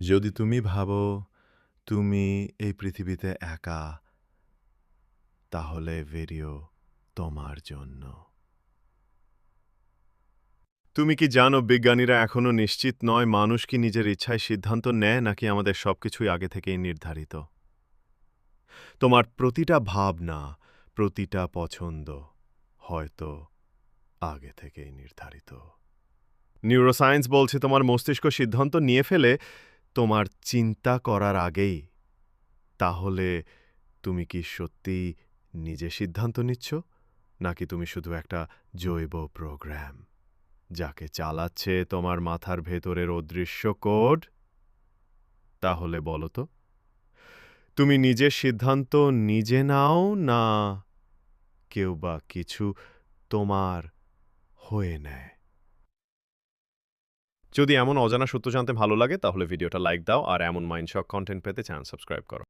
যদি তুমি ভাবো তুমি এই পৃথিবীতে একা, তাহলে ভিডিও তোমার জন্য। তুমি কি জানো বিজ্ঞানীরা এখনও নিশ্চিত নয় মানুষ কি নিজের ইচ্ছায় সিদ্ধান্ত নেয় নাকি আমাদের সবকিছুই আগে থেকেই নির্ধারিত? তোমার প্রতিটা ভাবনা, প্রতিটা পছন্দ হয়তো আগে থেকেই নির্ধারিত। নিউরোসায়েন্স বলছে তোমার মস্তিষ্ক সিদ্ধান্ত নিয়ে ফেলে তোমার চিন্তা করার আগেই। তাহলে তুমি কি সত্যি নিজে সিদ্ধান্ত নিচ্ছ, নাকি তুমি শুধু একটা জৈব প্রোগ্রাম, যাকে চালাচ্ছে তোমার মাথার ভেতরের অদৃশ্য কোড? তাহলে বলো তো, তুমি নিজের সিদ্ধান্ত নিজে নাও না কেউ বা কিছু তোমার হয়ে নেয়? যদি এমন অজানা সত্য জানতে ভালো লাগে, তাহলে ভিডিওটা লাইক দাও, আর এমন মাইন্ড শক কন্টেন্ট পেতে চ্যানেল সাবস্ক্রাইব করো।